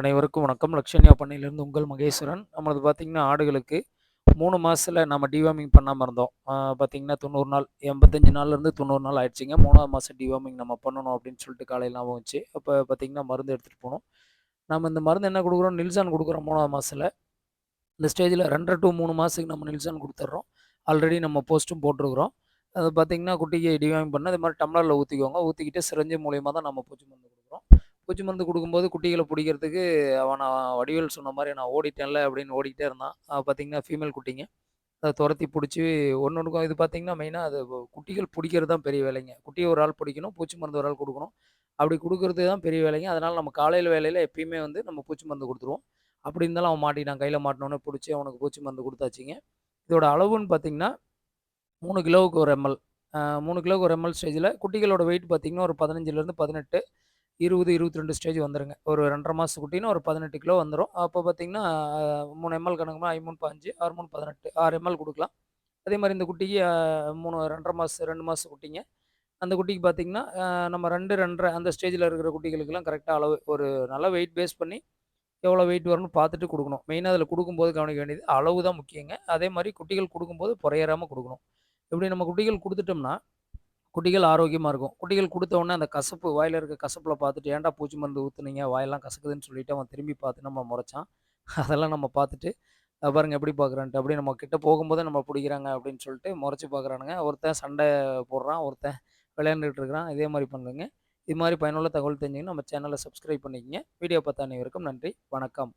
அனைவருக்கும் வணக்கம். லக்ஷன்யா பண்ணையிலேருந்து உங்கள் மகேஸ்வரன். நம்மளது பார்த்திங்கன்னா ஆடுகளுக்கு மூணு மாதத்தில் நம்ம டிவார்மிங் பண்ணாமல் இருந்தோம். பார்த்திங்கன்னா தொண்ணூறு நாள் எண்பத்தஞ்சு நாள்லேருந்து தொண்ணூறு நாள் ஆயிடுச்சுங்க. மூணாவது மாதம் டிவார்மிங் நம்ம பண்ணணும் அப்படின்னு சொல்லிட்டு காலையில் ஞாபகம் வச்சு அப்போ பார்த்திங்கன்னா மருந்து எடுத்துகிட்டு போனோம். நம்ம இந்த மருந்து என்ன கொடுக்குறோம்? நில்சான் கொடுக்குறோம் மூணாவது மாதத்தில் இந்த ஸ்டேஜில் ரெண்டரை டு மூணு மாதத்துக்கு நம்ம நில்சான் கொடுத்துட்றோம் ஆல்ரெடி நம்ம போஸ்ட்டும் போட்டிருக்கிறோம். அது பார்த்திங்கன்னா குட்டிக்கு டிவார்மிங் பண்ண இது மாதிரி டம்ளரில் ஊற்றிக்கோங்க ஊற்றிக்கிட்டு சிரஞ்சு மூலியமாக தான் நம்ம பூச்சி மருந்து பூச்சி மருந்து கொடுக்கும்போது குட்டிகளை பிடிக்கிறதுக்கு அவன் நான் வடிவேல் சொன்ன மாதிரி நான் ஓடிட்டேன்ல அப்படின்னு ஓடிக்கிட்டே இருந்தான். பார்த்தீங்கன்னா ஃபீமேல் குட்டிங்க. அதை துரத்தி பிடிச்சி ஒன்று ஒன்றுக்கும் இது பார்த்தீங்கன்னா மெயினாக அது குட்டிகள் பிடிக்கிறது தான் பெரிய வேலைங்க. குட்டியை ஒரு ஆள் பிடிக்கணும் பூச்சி மருந்து ஒரு ஆள் கொடுக்கணும். அப்படி கொடுக்குறது தான் பெரிய வேலைங்க. அதனால் நம்ம காலையில் வேலையில் எப்பயுமே வந்து நம்ம பூச்சி மருந்து கொடுத்துருவோம். அப்படி இருந்தாலும் அவன் மாட்டினான் கையில் மாட்டினோன்னே பிடிச்சி அவனுக்கு பூச்சி மருந்து கொடுத்தாச்சிங்க. இதோட அளவுன்னு பார்த்தீங்கன்னா மூணு கிலோவுக்கு ஒரு எம்எல் மூணு கிலோவுக்கு ஒரு எம்எல் ஸ்டேஜில் குட்டிகளோட வெயிட் பார்த்திங்கன்னா ஒரு பதினஞ்சுலேருந்து பதினெட்டு. இருபது இருபத்தி ரெண்டு ஸ்டேஜ் வந்துருங்க. ஒரு ரெண்டரை மாதம் குட்டினா ஒரு பதினெட்டு கிலோ வந்துடும் அப்போ பார்த்தீங்கன்னா மூணு எம்எல் கணக்குமா ஐமூணு பாஞ்சு ஆறு மூணு பதினெட்டு ஆறு எம்எல் கொடுக்கலாம். அதே மாதிரி இந்த குட்டிக்கு மூணு ரெண்டரை மாதம் ரெண்டு மாதம் குட்டிங்க. அந்த குட்டிக்கு பார்த்திங்கன்னா நம்ம ரெண்டு ரெண்டரை அந்த ஸ்டேஜில் இருக்கிற குட்டிகளுக்கெல்லாம் கரெக்டாக அளவு ஒரு நல்ல வெயிட் பேஸ் பண்ணி எவ்வளோ வெயிட் வரும்னு பார்த்துட்டு கொடுக்கணும். மெயினாக அதில் கொடுக்கும்போது கவனிக்க வேண்டியது அளவு தான் முக்கியங்க. அதே மாதிரி குட்டிகள் கொடுக்கும்போது புறையேறாமல் கொடுக்கணும். இப்படி நம்ம குட்டிகள் கொடுத்துட்டோம்னா குட்டிகள் ஆரோக்கியமாக இருக்கும். குட்டிகள் கொடுத்த உடனே அந்த கசப்பு வாயில் இருக்க கசப்பில் பார்த்துட்டு ஏன்டா பூச்சி மருந்து ஊற்றுனீங்க வாயெல்லாம் கசக்குதுன்னு சொல்லிட்டு அவன் திரும்பி பார்த்து நம்ம முறைச்சான். அதெல்லாம் நம்ம பார்த்துட்டு பாருங்க எப்படி பார்க்குறான்ட்டு? அப்படி நம்ம கிட்ட போகும்போது நம்ம பிடிக்கிறாங்க அப்படின்னு சொல்லிட்டு முறைச்சி பார்க்குறானுங்க. ஒருத்தன் சண்டை போடுறான் ஒருத்தன் விளையாண்டுட்டு இருக்கிறான். இதே மாதிரி பண்ணுங்க. இது மாதிரி பயனுள்ள தகவல் தெரிஞ்சுங்க நம்ம சேனலை சப்ஸ்கிரைப் பண்ணிக்கங்க. வீடியோ பார்த்த அனைவருக்கும் நன்றி. வணக்கம்.